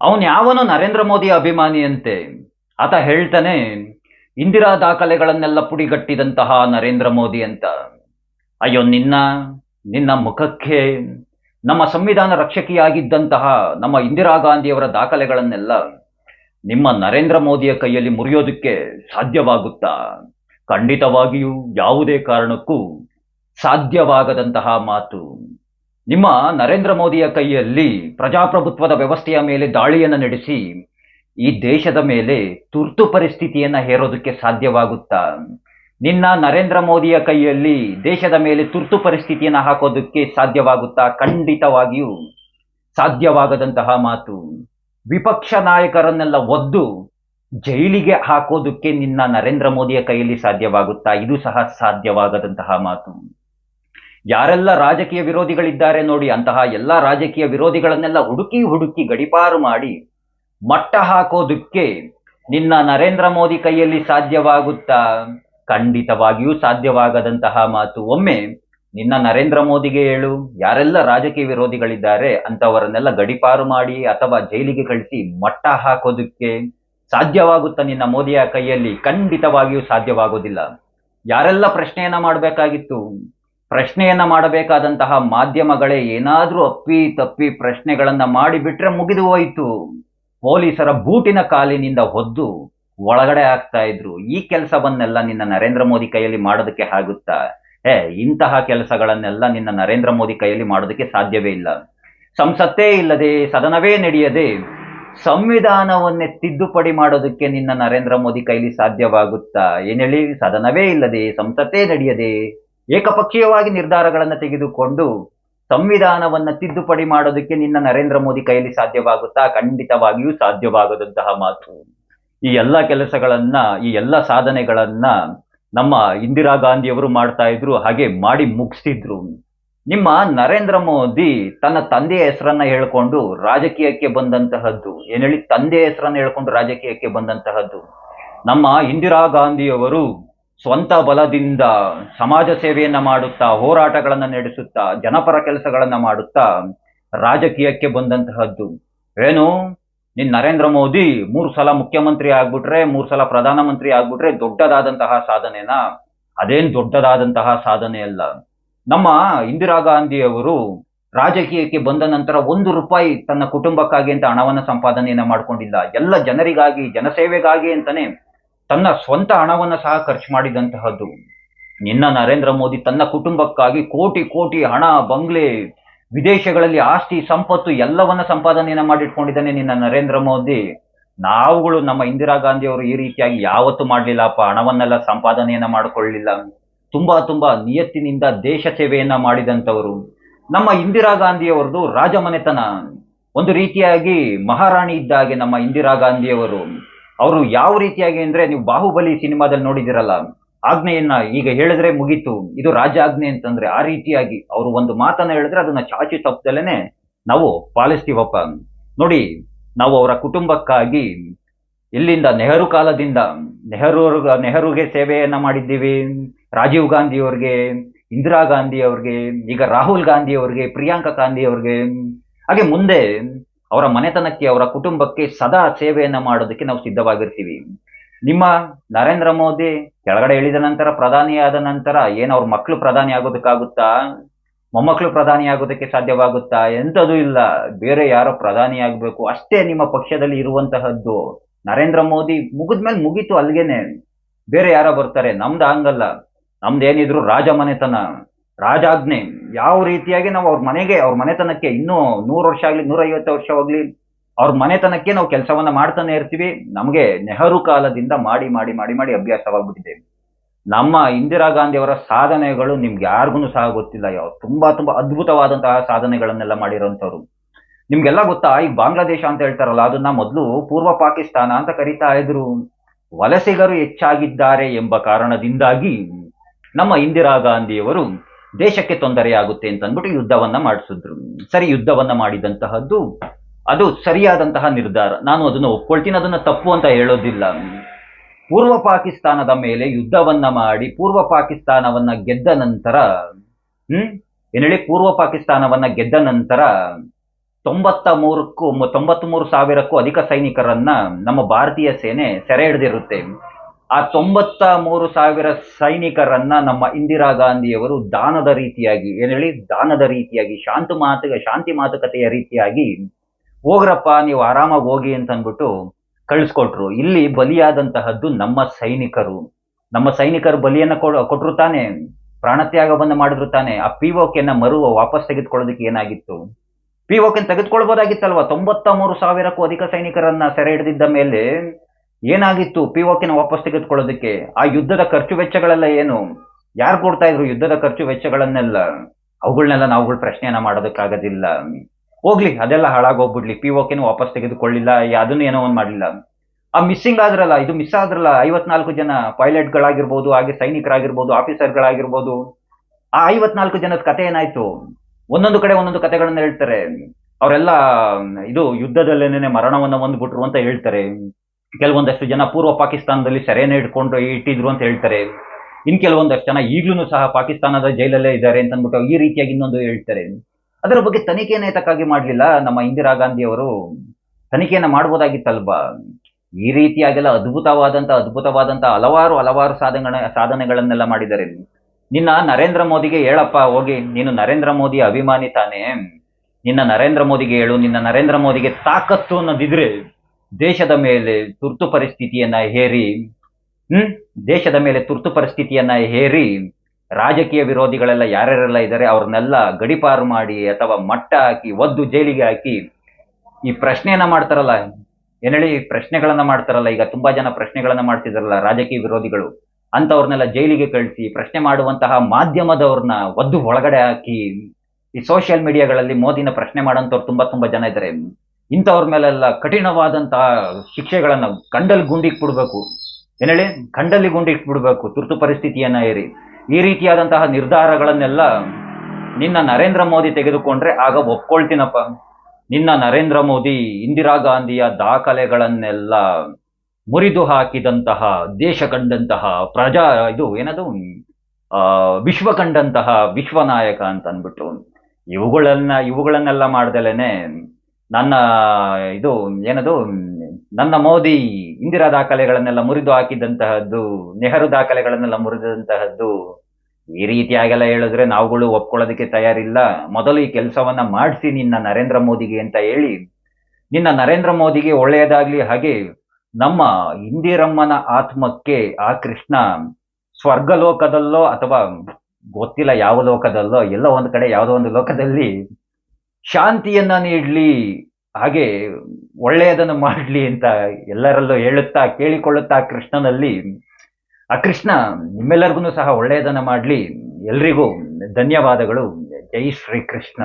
ಅವನು ಯಾವನು ನರೇಂದ್ರ ಮೋದಿ ಅಭಿಮಾನಿಯಂತೆ? ಆತ ಹೇಳ್ತಾನೆ, ಇಂದಿರಾ ದಾಖಲೆಗಳನ್ನೆಲ್ಲ ಪುಡಿಗಟ್ಟಿದಂತಹ ನರೇಂದ್ರ ಮೋದಿ ಅಂತ. ಅಯ್ಯೋ, ನಿನ್ನ ನಿನ್ನ ಮುಖಕ್ಕೆ, ನಮ್ಮ ಸಂವಿಧಾನ ರಕ್ಷಕಿಯಾಗಿದ್ದಂತಹ ನಮ್ಮ ಇಂದಿರಾ ಗಾಂಧಿಯವರ ದಾಖಲೆಗಳನ್ನೆಲ್ಲ ನಿಮ್ಮ ನರೇಂದ್ರ ಮೋದಿಯ ಕೈಯಲ್ಲಿ ಮುರಿಯೋದಕ್ಕೆ ಸಾಧ್ಯವಾಗುತ್ತಾ? ಖಂಡಿತವಾಗಿಯೂ ಯಾವುದೇ ಕಾರಣಕ್ಕೂ ಸಾಧ್ಯವಾಗದಂತಹ ಮಾತು. ನಿಮ್ಮ ನರೇಂದ್ರ ಮೋದಿಯ ಕೈಯಲ್ಲಿ ಪ್ರಜಾಪ್ರಭುತ್ವದ ವ್ಯವಸ್ಥೆಯ ಮೇಲೆ ದಾಳಿಯನ್ನು ನಡೆಸಿ ಈ ದೇಶದ ಮೇಲೆ ತುರ್ತು ಪರಿಸ್ಥಿತಿಯನ್ನ ಹೇರೋದಕ್ಕೆ ಸಾಧ್ಯವಾಗುತ್ತಾ? ನಿನ್ನ ನರೇಂದ್ರ ಮೋದಿಯ ಕೈಯಲ್ಲಿ ದೇಶದ ಮೇಲೆ ತುರ್ತು ಪರಿಸ್ಥಿತಿಯನ್ನ ಹಾಕೋದಕ್ಕೆ ಸಾಧ್ಯವಾಗುತ್ತಾ? ಖಂಡಿತವಾಗಿಯೂ ಸಾಧ್ಯವಾಗದಂತಹ ಮಾತು. ವಿಪಕ್ಷ ನಾಯಕರನ್ನೆಲ್ಲ ಒದ್ದು ಜೈಲಿಗೆ ಹಾಕೋದಕ್ಕೆ ನಿನ್ನ ನರೇಂದ್ರ ಮೋದಿಯ ಕೈಯಲ್ಲಿ ಸಾಧ್ಯವಾಗುತ್ತಾ? ಇದು ಸಹ ಸಾಧ್ಯವಾಗದಂತಹ ಮಾತು. ಯಾರೆಲ್ಲ ರಾಜಕೀಯ ವಿರೋಧಿಗಳಿದ್ದಾರೆ ನೋಡಿ, ಅಂತಹ ಎಲ್ಲ ರಾಜಕೀಯ ವಿರೋಧಿಗಳನ್ನೆಲ್ಲ ಹುಡುಕಿ ಹುಡುಕಿ ಗಡಿಪಾರು ಮಾಡಿ ಮಟ್ಟ ಹಾಕೋದಕ್ಕೆ ನಿನ್ನ ನರೇಂದ್ರ ಮೋದಿ ಕೈಯಲ್ಲಿ ಸಾಧ್ಯವಾಗುತ್ತಾ? ಖಂಡಿತವಾಗಿಯೂ ಸಾಧ್ಯವಾಗದಂತಹ ಮಾತು. ಒಮ್ಮೆ ನಿನ್ನ ನರೇಂದ್ರ ಮೋದಿಗೆ ಹೇಳು, ಯಾರೆಲ್ಲ ರಾಜಕೀಯ ವಿರೋಧಿಗಳಿದ್ದಾರೆ ಅಂತವರನ್ನೆಲ್ಲ ಗಡಿಪಾರು ಮಾಡಿ ಅಥವಾ ಜೈಲಿಗೆ ಕಳಿಸಿ ಮಟ್ಟ ಹಾಕೋದಕ್ಕೆ ಸಾಧ್ಯವಾಗುತ್ತಾ ನಿನ್ನ ಮೋದಿಯ ಕೈಯಲ್ಲಿ? ಖಂಡಿತವಾಗಿಯೂ ಸಾಧ್ಯವಾಗೋದಿಲ್ಲ. ಯಾರೆಲ್ಲ ಪ್ರಶ್ನೆಯನ್ನ ಮಾಡಬೇಕಾಗಿತ್ತು? ಪ್ರಶ್ನೆಯನ್ನ ಮಾಡಬೇಕಾದಂತಹ ಮಾಧ್ಯಮಗಳೇ ಏನಾದರೂ ಅಪ್ಪಿ ತಪ್ಪಿ ಪ್ರಶ್ನೆಗಳನ್ನ ಮಾಡಿಬಿಟ್ರೆ ಮುಗಿದು ಹೋಯಿತು. ಪೊಲೀಸರ ಬೂಟಿನ ಕಾಲಿನಿಂದ ಹೊದ್ದು ಒಳಗಡೆ ಆಗ್ತಾ ಇದ್ರು. ಈ ಕೆಲಸವನ್ನೆಲ್ಲ ನಿನ್ನ ನರೇಂದ್ರ ಮೋದಿ ಕೈಯಲ್ಲಿ ಮಾಡೋದಕ್ಕೆ ಆಗುತ್ತಾ? ಏ ಇಂತಹ ಕೆಲಸಗಳನ್ನೆಲ್ಲ ನಿನ್ನ ನರೇಂದ್ರ ಮೋದಿ ಕೈಯಲ್ಲಿ ಮಾಡೋದಕ್ಕೆ ಸಾಧ್ಯವೇ ಇಲ್ಲ. ಸಂಸತ್ತೇ ಇಲ್ಲದೆ, ಸದನವೇ ನಡೆಯದೆ, ಸಂವಿಧಾನವನ್ನೇ ತಿದ್ದುಪಡಿ ಮಾಡೋದಕ್ಕೆ ನಿನ್ನ ನರೇಂದ್ರ ಮೋದಿ ಕೈಲಿ ಸಾಧ್ಯವಾಗುತ್ತಾ? ಏನ್ ಹೇಳಿ? ಸದನವೇ ಇಲ್ಲದೆ, ಸಂಸತ್ತೇ ನಡೆಯದೆ. ಏಕಪಕ್ಷೀಯವಾಗಿ ನಿರ್ಧಾರಗಳನ್ನು ತೆಗೆದುಕೊಂಡು ಸಂವಿಧಾನವನ್ನ ತಿದ್ದುಪಡಿ ಮಾಡೋದಕ್ಕೆ ನಿನ್ನ ನರೇಂದ್ರ ಮೋದಿ ಕೈಯಲ್ಲಿ ಸಾಧ್ಯವಾಗುತ್ತಾ? ಖಂಡಿತವಾಗಿಯೂ ಸಾಧ್ಯವಾಗದಂತಹ ಮಾತು. ಈ ಎಲ್ಲ ಕೆಲಸಗಳನ್ನ, ಈ ಎಲ್ಲ ಸಾಧನೆಗಳನ್ನ ನಮ್ಮ ಇಂದಿರಾ ಗಾಂಧಿಯವರು ಮಾಡ್ತಾ ಇದ್ರು, ಹಾಗೆ ಮಾಡಿ ಮುಗಿಸ್ತಿದ್ರು. ನಿಮ್ಮ ನರೇಂದ್ರ ಮೋದಿ ತನ್ನ ತಂದೆಯ ಹೆಸರನ್ನ ಹೇಳ್ಕೊಂಡು ರಾಜಕೀಯಕ್ಕೆ ಬಂದಂತಹದ್ದು. ಏನ್ ಹೇಳಿ? ತಂದೆಯ ಹೆಸರನ್ನ ಹೇಳ್ಕೊಂಡು ರಾಜಕೀಯಕ್ಕೆ ಬಂದಂತಹದ್ದು. ನಮ್ಮ ಇಂದಿರಾ ಗಾಂಧಿಯವರು ಸ್ವಂತ ಬಲದಿಂದ ಸಮಾಜ ಸೇವೆಯನ್ನ ಮಾಡುತ್ತಾ, ಹೋರಾಟಗಳನ್ನ ನಡೆಸುತ್ತಾ, ಜನಪರ ಕೆಲಸಗಳನ್ನ ಮಾಡುತ್ತಾ ರಾಜಕೀಯಕ್ಕೆ ಬಂದಂತಹದ್ದು. ಏನು? ನಿನ್ ನರೇಂದ್ರ ಮೋದಿ ಮೂರು ಸಲ ಮುಖ್ಯಮಂತ್ರಿ ಆಗ್ಬಿಟ್ರೆ, ಮೂರು ಸಲ ಪ್ರಧಾನಮಂತ್ರಿ ಆಗ್ಬಿಟ್ರೆ ದೊಡ್ಡದಾದಂತಹ ಸಾಧನೆನ? ಅದೇನ್ ದೊಡ್ಡದಾದಂತಹ ಸಾಧನೆ ಅಲ್ಲ. ನಮ್ಮ ಇಂದಿರಾ ಗಾಂಧಿಯವರು ರಾಜಕೀಯಕ್ಕೆ ಬಂದ ನಂತರ ಒಂದು ರೂಪಾಯಿ ತನ್ನ ಕುಟುಂಬಕ್ಕಾಗಿ ಅಂತ ಹಣವನ್ನ ಸಂಪಾದನೆಯನ್ನ ಮಾಡ್ಕೊಂಡಿಲ್ಲ. ಎಲ್ಲ ಜನರಿಗಾಗಿ, ಜನಸೇವೆಗಾಗಿ ಅಂತಾನೆ ತನ್ನ ಸ್ವಂತ ಹಣವನ್ನ ಸಹ ಖರ್ಚು ಮಾಡಿದಂತಹದ್ದು. ನಿನ್ನ ನರೇಂದ್ರ ಮೋದಿ ತನ್ನ ಕುಟುಂಬಕ್ಕಾಗಿ ಕೋಟಿ ಕೋಟಿ ಹಣ, ಬಂಗ್ಲೆ, ವಿದೇಶಗಳಲ್ಲಿ ಆಸ್ತಿ, ಸಂಪತ್ತು ಎಲ್ಲವನ್ನ ಸಂಪಾದನೆಯನ್ನ ಮಾಡಿಟ್ಕೊಂಡಿದ್ದಾನೆ ನಿನ್ನ ನರೇಂದ್ರ ಮೋದಿ. ನಾವುಗಳು ನಮ್ಮ ಇಂದಿರಾ ಗಾಂಧಿ ಅವರು ಈ ರೀತಿಯಾಗಿ ಯಾವತ್ತು ಮಾಡ್ಲಿಲ್ಲಪ್ಪ. ಹಣವನ್ನೆಲ್ಲ ಸಂಪಾದನೆಯನ್ನ ಮಾಡಿಕೊಳ್ಳಿಲ್ಲ. ತುಂಬಾ ತುಂಬಾ ನಿಯತ್ತಿನಿಂದ ದೇಶ ಸೇವೆಯನ್ನ ಮಾಡಿದಂತವರು ನಮ್ಮ ಇಂದಿರಾ ಗಾಂಧಿಯವರದು ರಾಜಮನೆತನ. ಒಂದು ರೀತಿಯಾಗಿ ಮಹಾರಾಣಿ ಇದ್ದಾಗೆ ನಮ್ಮ ಇಂದಿರಾ ಗಾಂಧಿಯವರು. ಅವರು ಯಾವ ರೀತಿಯಾಗಿ ಅಂದ್ರೆ ನೀವು ಬಾಹುಬಲಿ ಸಿನಿಮಾದಲ್ಲಿ ನೋಡಿದಿರಲ್ಲ ಆಜ್ಞೆಯನ್ನ ಈಗ ಹೇಳಿದ್ರೆ ಮುಗೀತು, ಇದು ರಾಜಾಜ್ಞೆ ಅಂತಂದ್ರೆ ಆ ರೀತಿಯಾಗಿ ಅವರು ಒಂದು ಮಾತನ್ನ ಹೇಳಿದ್ರೆ ಅದನ್ನ ಚಾಚಿ ತಪ್ಪದಲ್ಲೇನೆ ನಾವು ಪಾಲಿಸ್ತೀವಪ್ಪ ನೋಡಿ, ನಾವು ಅವರ ಕುಟುಂಬಕ್ಕಾಗಿ ಇಲ್ಲಿಂದ ನೆಹರು ಕಾಲದಿಂದ, ನೆಹರು ನೆಹರುಗೆ ಸೇವೆಯನ್ನ ಮಾಡಿದ್ದೀವಿ, ರಾಜೀವ್ ಗಾಂಧಿ ಅವ್ರಿಗೆ, ಇಂದಿರಾ ಗಾಂಧಿ ಅವ್ರಿಗೆ, ಈಗ ರಾಹುಲ್ ಗಾಂಧಿ ಅವ್ರಿಗೆ, ಪ್ರಿಯಾಂಕಾ ಗಾಂಧಿ ಅವ್ರಿಗೆ. ಹಾಗೆ ಮುಂದೆ ಅವರ ಮನೆತನಕ್ಕೆ, ಅವರ ಕುಟುಂಬಕ್ಕೆ ಸದಾ ಸೇವೆಯನ್ನ ಮಾಡೋದಕ್ಕೆ ನಾವು ಸಿದ್ಧವಾಗಿರ್ತೀವಿ. ನಿಮ್ಮ ನರೇಂದ್ರ ಮೋದಿ ಕೆಳಗಡೆ ಇಳಿದ ನಂತರ ಪ್ರಧಾನಿ ಆದ ನಂತರ ಏನು ಅವ್ರ ಮಕ್ಕಳು ಪ್ರಧಾನಿ ಆಗೋದಕ್ಕಾಗುತ್ತಾ? ಮೊಮ್ಮಕ್ಕಳು ಪ್ರಧಾನಿ ಆಗೋದಕ್ಕೆ ಸಾಧ್ಯವಾಗುತ್ತಾ? ಎಂಥದೂ ಇಲ್ಲ. ಬೇರೆ ಯಾರೋ ಪ್ರಧಾನಿ ಆಗಬೇಕು. ಅಷ್ಟೇ ನಿಮ್ಮ ಪಕ್ಷದಲ್ಲಿ ಇರುವಂತಹದ್ದು ನರೇಂದ್ರ ಮೋದಿ. ಮುಗಿದ್ಮೇಲೆ ಮುಗೀತು ಅಲ್ಲಿಗೆನೆ. ಬೇರೆ ಯಾರೋ ಬರ್ತಾರೆ. ನಮ್ದು ಹಂಗಲ್ಲ. ನಮ್ದೇನಿದ್ರು ರಾಜ ಮನೆತನ. ರಾಜಾಜ್ಞೆ, ಯಾವ ರೀತಿಯಾಗಿ ನಾವು ಅವ್ರ ಮನೆಗೆ, ಅವ್ರ ಮನೆತನಕ್ಕೆ ಇನ್ನೂ ನೂರು ವರ್ಷ ಆಗ್ಲಿ, ನೂರೈವತ್ತು ವರ್ಷ ಹೋಗ್ಲಿ, ಅವ್ರ ಮನೆತನಕ್ಕೆ ನಾವು ಕೆಲಸವನ್ನ ಮಾಡ್ತಾನೆ ಇರ್ತೀವಿ. ನಮಗೆ ನೆಹರು ಕಾಲದಿಂದ ಮಾಡಿ ಮಾಡಿ ಮಾಡಿ ಮಾಡಿ ಅಭ್ಯಾಸವಾಗ್ಬಿಟ್ಟಿದೆ. ನಮ್ಮ ಇಂದಿರಾ ಗಾಂಧಿ ಅವರ ಸಾಧನೆಗಳು ನಿಮ್ಗೆ ಯಾರಿಗೂ ಸಹ ಗೊತ್ತಿಲ್ಲ. ಯಾವ ತುಂಬಾ ತುಂಬಾ ಅದ್ಭುತವಾದಂತಹ ಸಾಧನೆಗಳನ್ನೆಲ್ಲ ಮಾಡಿರೋಂಥವ್ರು. ನಿಮ್ಗೆಲ್ಲ ಗೊತ್ತಾ? ಈಗ ಬಾಂಗ್ಲಾದೇಶ ಅಂತ ಹೇಳ್ತಾರಲ್ಲ, ಅದನ್ನ ಮೊದಲು ಪೂರ್ವ ಪಾಕಿಸ್ತಾನ ಅಂತ ಕರೀತಾ ಇದ್ರು. ವಲಸಿಗರು ಹೆಚ್ಚಾಗಿದ್ದಾರೆ ಎಂಬ ಕಾರಣದಿಂದಾಗಿ ನಮ್ಮ ಇಂದಿರಾ ಗಾಂಧಿಯವರು ದೇಶಕ್ಕೆ ತೊಂದರೆಯಾಗುತ್ತೆ ಅಂತ ಅಂದ್ಬಿಟ್ಟು ಯುದ್ಧವನ್ನ ಮಾಡಿಸಿದ್ರು. ಸರಿ, ಯುದ್ಧವನ್ನ ಮಾಡಿದಂತಹದ್ದು ಅದು ಸರಿಯಾದಂತಹ ನಿರ್ಧಾರ. ನಾನು ಅದನ್ನ ಒಪ್ಕೊಳ್ತೀನಿ, ಅದನ್ನ ತಪ್ಪು ಅಂತ ಹೇಳೋದಿಲ್ಲ. ಪೂರ್ವ ಪಾಕಿಸ್ತಾನದ ಮೇಲೆ ಯುದ್ಧವನ್ನ ಮಾಡಿ, ಪೂರ್ವ ಪಾಕಿಸ್ತಾನವನ್ನ ಗೆದ್ದ ನಂತರ, ಹ್ಮ್ ಹೇಳಿ? ಪೂರ್ವ ಪಾಕಿಸ್ತಾನವನ್ನ ಗೆದ್ದ ನಂತರ ತೊಂಬತ್ತ ಮೂರಕ್ಕೂ ತೊಂಬತ್ತ್ ಮೂರು ಸಾವಿರಕ್ಕೂ ಅಧಿಕ ಸೈನಿಕರನ್ನ ನಮ್ಮ ಭಾರತೀಯ ಸೇನೆ ಸೆರೆ ಹಿಡಿದಿರುತ್ತೆ. ಆ ತೊಂಬತ್ತ ಮೂರು ಸಾವಿರ ಸೈನಿಕರನ್ನ ನಮ್ಮ ಇಂದಿರಾ ಗಾಂಧಿಯವರು ದಾನದ ರೀತಿಯಾಗಿ, ಏನ್ ಹೇಳಿ, ದಾನದ ರೀತಿಯಾಗಿ, ಶಾಂತ ಮಾತು ಶಾಂತಿ ಮಾತುಕತೆಯ ರೀತಿಯಾಗಿ, ಹೋಗ್ರಪ್ಪ, ನೀವು ಆರಾಮಾಗಿ ಹೋಗಿ ಅಂತ ಅಂದ್ಬಿಟ್ಟು ಕಳಿಸ್ಕೊಟ್ರು. ಇಲ್ಲಿ ಬಲಿಯಾದಂತಹದ್ದು ನಮ್ಮ ಸೈನಿಕರು. ನಮ್ಮ ಸೈನಿಕರು ಬಲಿಯನ್ನ ಕೊಟ್ರು ತಾನೆ ಪ್ರಾಣತ್ಯಾಗವನ್ನ ಮಾಡಿದ್ರು ತಾನೆ. ಆ ಪಿ ಮರು ವಾಪಸ್ ತೆಗೆದುಕೊಳ್ಳೋದಕ್ಕೆ ಏನಾಗಿತ್ತು? ಪಿ ಓಕೆ ತೆಗೆದುಕೊಳ್ಬೋದಾಗಿತ್ತಲ್ವಾ? ತೊಂಬತ್ತ ಮೂರು ಸಾವಿರಕ್ಕೂ ಅಧಿಕ ಸೈನಿಕರನ್ನ ಸೆರೆ ಹಿಡಿದಿದ್ದ ಮೇಲೆ ಏನಾಗಿತ್ತು? ಪಿ ನ ವಾಪಸ್ ತೆಗೆದುಕೊಳ್ಳೋದಕ್ಕೆ? ಆ ಯುದ್ಧದ ಖರ್ಚು ವೆಚ್ಚಗಳೆಲ್ಲ ಏನು? ಯಾರು ಕೊಡ್ತಾ ಇದ್ರು ಯುದ್ಧದ ಖರ್ಚು ವೆಚ್ಚಗಳನ್ನೆಲ್ಲ? ಅವುಗಳನ್ನೆಲ್ಲ ನಾವುಗಳು ಪ್ರಶ್ನೆಯನ್ನ ಮಾಡೋದಕ್ಕಾಗೋದಿಲ್ಲ. ಹೋಗ್ಲಿ, ಅದೆಲ್ಲ ಹಾಳಾಗೋಗ್ಬಿಡ್ಲಿ. ಪಿ ಓಕೆನ ವಾಪಸ್ ತೆಗೆದುಕೊಳ್ಳಿಲ್ಲ. ಅದನ್ನು ಏನೋ ಒಂದು ಮಾಡಲಿಲ್ಲ ಆ ಮಿಸ್ಸಿಂಗ್ ಆದ್ರಲ್ಲ, ಇದು ಮಿಸ್ ಆದ್ರಲ್ಲ, ಐವತ್ನಾಲ್ಕು ಜನ ಪೈಲಟ್ಗಳಾಗಿರ್ಬೋದು ಹಾಗೆ ಸೈನಿಕರಾಗಿರ್ಬೋದು ಆಫೀಸರ್ಗಳಾಗಿರ್ಬೋದು ಆ ಐವತ್ನಾಲ್ಕು ಜನದ ಕತೆ ಏನಾಯ್ತು? ಒಂದೊಂದು ಕಡೆ ಒಂದೊಂದು ಕತೆಗಳನ್ನ ಹೇಳ್ತಾರೆ. ಅವರೆಲ್ಲ, ಇದು ಯುದ್ಧದಲ್ಲೇನೆ ಮರಣವನ್ನ ಹೊಂದ್ಬಿಟ್ರು ಅಂತ ಹೇಳ್ತಾರೆ. ಕೆಲವೊಂದಷ್ಟು ಜನ ಪೂರ್ವ ಪಾಕಿಸ್ತಾನದಲ್ಲಿ ಸೆರೆನ ಇಟ್ಕೊಂಡು ಇಟ್ಟಿದ್ರು ಅಂತ ಹೇಳ್ತಾರೆ. ಇನ್ ಕೆಲವೊಂದಷ್ಟು ಜನ ಈಗ್ಲೂ ಸಹ ಪಾಕಿಸ್ತಾನದ ಜೈಲಲ್ಲೇ ಇದ್ದಾರೆ ಅಂತ ಅಂದ್ಬಿಟ್ಟು ಈ ರೀತಿಯಾಗಿ ಇನ್ನೊಂದು ಹೇಳ್ತಾರೆ. ಅದರ ಬಗ್ಗೆ ತನಿಖೆಯನ್ನು ಏತಕ್ಕಾಗಿ ಮಾಡಲಿಲ್ಲ. ನಮ್ಮ ಇಂದಿರಾ ಗಾಂಧಿ ಅವರು ತನಿಖೆಯನ್ನು ಮಾಡ್ಬೋದಾಗಿತ್ತಲ್ವಾ? ಈ ರೀತಿಯಾಗೆಲ್ಲ ಅದ್ಭುತವಾದಂತ ಅದ್ಭುತವಾದಂತ ಹಲವಾರು ಹಲವಾರು ಸಾಧನೆ ಸಾಧನೆಗಳನ್ನೆಲ್ಲ ಮಾಡಿದ್ದಾರೆ. ನಿನ್ನ ನರೇಂದ್ರ ಮೋದಿಗೆ ಹೇಳಪ್ಪ, ಹೋಗಿ. ನೀನು ನರೇಂದ್ರ ಮೋದಿ ಅಭಿಮಾನಿ ತಾನೇ. ನಿನ್ನ ನರೇಂದ್ರ ಮೋದಿಗೆ ಹೇಳು. ನಿನ್ನ ನರೇಂದ್ರ ಮೋದಿಗೆ ತಾಕತ್ತು ಅನ್ನೋದಿದ್ರೆ ದೇಶದ ಮೇಲೆ ತುರ್ತು ಪರಿಸ್ಥಿತಿಯನ್ನ ಹೇರಿ, ಹ್ಮ್? ದೇಶದ ಮೇಲೆ ತುರ್ತು ಪರಿಸ್ಥಿತಿಯನ್ನ ಹೇರಿ, ರಾಜಕೀಯ ವಿರೋಧಿಗಳೆಲ್ಲ ಯಾರ್ಯಾರೆಲ್ಲ ಇದ್ದಾರೆ ಅವ್ರನ್ನೆಲ್ಲ ಗಡಿಪಾರು ಮಾಡಿ ಅಥವಾ ಮಟ್ಟ ಹಾಕಿ, ಒದ್ದು ಜೈಲಿಗೆ ಹಾಕಿ, ಈ ಪ್ರಶ್ನೆಯನ್ನ ಮಾಡ್ತಾರಲ್ಲ ಏನ್ ಹೇಳಿ ಪ್ರಶ್ನೆಗಳನ್ನ ಮಾಡ್ತಾರಲ್ಲ, ಈಗ ತುಂಬಾ ಜನ ಪ್ರಶ್ನೆಗಳನ್ನ ಮಾಡ್ತಿದಾರಲ್ಲ ರಾಜಕೀಯ ವಿರೋಧಿಗಳು ಅಂತವ್ರನ್ನೆಲ್ಲ ಜೈಲಿಗೆ ಕಳಿಸಿ, ಪ್ರಶ್ನೆ ಮಾಡುವಂತಹ ಮಾಧ್ಯಮದವ್ರನ್ನ ಒದ್ದು ಒಳಗಡೆ ಹಾಕಿ, ಈ ಸೋಷಿಯಲ್ ಮೀಡಿಯಾಗಳಲ್ಲಿ ಮೋದಿನ ಪ್ರಶ್ನೆ ಮಾಡೋಂಥವ್ರು ತುಂಬಾ ತುಂಬಾ ಜನ ಇದ್ದಾರೆ ಇಂಥವ್ರ ಮೇಲೆಲ್ಲ ಕಠಿಣವಾದಂತಹ ಶಿಕ್ಷೆಗಳನ್ನ ಕಂಡಲ್ಲಿ ಗುಂಡಿಟ್ಬಿಡ್ಬೇಕು. ಏನ್ ಹೇಳಿ? ಕಂಡಲ್ಲಿ ಗುಂಡಿಟ್ಬಿಡ್ಬೇಕು. ತುರ್ತು ಪರಿಸ್ಥಿತಿಯನ್ನ ಏರಿ. ಈ ರೀತಿಯಾದಂತಹ ನಿರ್ಧಾರಗಳನ್ನೆಲ್ಲ ನಿನ್ನ ನರೇಂದ್ರ ಮೋದಿ ತೆಗೆದುಕೊಂಡ್ರೆ ಆಗ ಒಪ್ಕೊಳ್ತೀನಪ್ಪ. ನಿನ್ನ ನರೇಂದ್ರ ಮೋದಿ ಇಂದಿರಾ ಗಾಂಧಿಯ ದಾಖಲೆಗಳನ್ನೆಲ್ಲ ಮುರಿದು ಹಾಕಿದಂತಹ, ದೇಶ ಕಂಡಂತಹ, ಪ್ರಜಾ ಇದು ಏನದು? ಆ, ವಿಶ್ವ ಕಂಡಂತಹ ವಿಶ್ವನಾಯಕ ಅಂತ ಅಂದ್ಬಿಟ್ಟು ಇವುಗಳನ್ನ, ಇವುಗಳನ್ನೆಲ್ಲ ಮಾಡ್ದಲೇನೆ ನನ್ನ ಇದು ಏನದು, ನನ್ನ ಮೋದಿ ಇಂದಿರಾ ದಾಖಲೆಗಳನ್ನೆಲ್ಲ ಮುರಿದು ಹಾಕಿದಂತಹದ್ದು, ನೆಹರು ದಾಖಲೆಗಳನ್ನೆಲ್ಲ ಮುರಿದಂತಹದ್ದು, ಈ ರೀತಿಯಾಗೆಲ್ಲ ಹೇಳಿದ್ರೆ ನಾವುಗಳು ಒಪ್ಕೊಳ್ಳೋದಕ್ಕೆ ತಯಾರಿಲ್ಲ. ಮೊದಲು ಈ ಕೆಲಸವನ್ನ ಮಾಡಿಸಿ ನಿನ್ನ ನರೇಂದ್ರ ಮೋದಿಗೆ ಅಂತ ಹೇಳಿ, ನಿನ್ನ ನರೇಂದ್ರ ಮೋದಿಗೆ ಒಳ್ಳೆಯದಾಗ್ಲಿ ಹಾಗೆ ನಮ್ಮ ಇಂದಿರಮ್ಮನ ಆತ್ಮಕ್ಕೆ ಆ ಕೃಷ್ಣ ಸ್ವರ್ಗ ಲೋಕದಲ್ಲೋ ಅಥವಾ ಗೊತ್ತಿಲ್ಲ ಯಾವ ಲೋಕದಲ್ಲೋ ಎಲ್ಲೋ ಒಂದು ಕಡೆ, ಯಾವುದೋ ಒಂದು ಲೋಕದಲ್ಲಿ ಶಾಂತಿಯನ್ನ ನೀಡ್ಲಿ, ಹಾಗೆ ಒಳ್ಳೆಯದನ್ನು ಮಾಡಲಿ ಅಂತ ಎಲ್ಲರಲ್ಲೂ ಹೇಳುತ್ತಾ, ಕೇಳಿಕೊಳ್ಳುತ್ತಾ ಕೃಷ್ಣನಲ್ಲಿ, ಆ ಕೃಷ್ಣ ನಿಮ್ಮೆಲ್ಲರಿಗೂ ಸಹ ಒಳ್ಳೆಯದನ್ನ ಮಾಡಲಿ. ಎಲ್ರಿಗೂ ಧನ್ಯವಾದಗಳು. ಜೈ ಶ್ರೀ ಕೃಷ್ಣ